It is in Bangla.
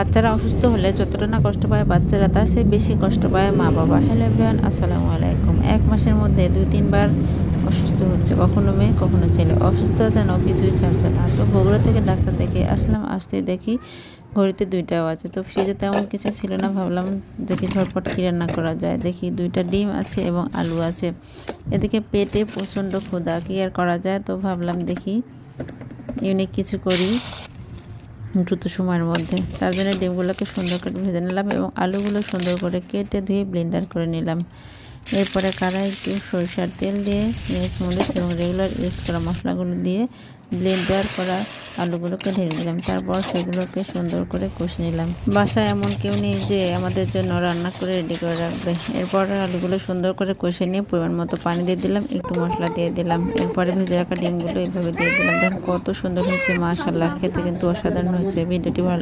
বাচ্চারা অসুস্থ হলে যতটা না কষ্ট পায় বাচ্চারা, তার চেয়ে বেশি কষ্ট পায় মা বাবা হ্যালো এভরিওয়ান, আসসালামু আলাইকুম। এক মাসের মধ্যে দুই, তিনবার অসুস্থ হচ্ছে। কখনো মেয়ে, কখনো ছেলে। অসুস্থতা যেন কিছুই ছাড়ছে না। তো বগুড়া থেকে ডাক্তার দেখে আসলাম আসতে দেখি ঘড়িতে দুইটাও আছে তো ফ্রিজে তেমন কিছু ছিল না। ভাবলাম দেখি ঝটপট কী রান্না করা যায়। দেখি দুইটা ডিম আছে এবং আলু আছে। এদিকে পেটে প্রচণ্ড ক্ষুধা। কী আর করা যায়? তো ভাবলাম দেখি ইউনিক কিছু করি। দ্রুত সময়ের মধ্যে। তার জন্য ডিমগুলোকে সুন্দর করে ভেজে নিলাম এবং আলুগুলো সুন্দর করে কেটে ধুয়ে ব্লেন্ডার করে নিলাম। এরপরে কারা একটু সরিষার তেল দিয়ে পেঁয়াজ মরিচ এবং রেগুলার ইউজ করা মশলাগুলো দিয়ে ব্লেন্ডার করা আলুগুলোকে ঢেলে দিলাম তারপর সেগুলোকে সুন্দর করে কষে নিলাম। বাসায় এমন কেউ নেই যে আমাদের জন্য রান্না করে রেডি করে রাখবে। এরপর আলুগুলো সুন্দর করে কষে নিয়ে পরিমাণ মতো পানি দিয়ে দিলাম, একটু মশলা দিয়ে দিলাম। এরপরে ভেজে রাখা ডিমগুলো এইভাবে দিয়ে দিলাম। দেখুন কত সুন্দর হয়েছে মাশাল্লাহ খেতে কিন্তু অসাধারণ হয়েছে। ভিডিওটি ভালো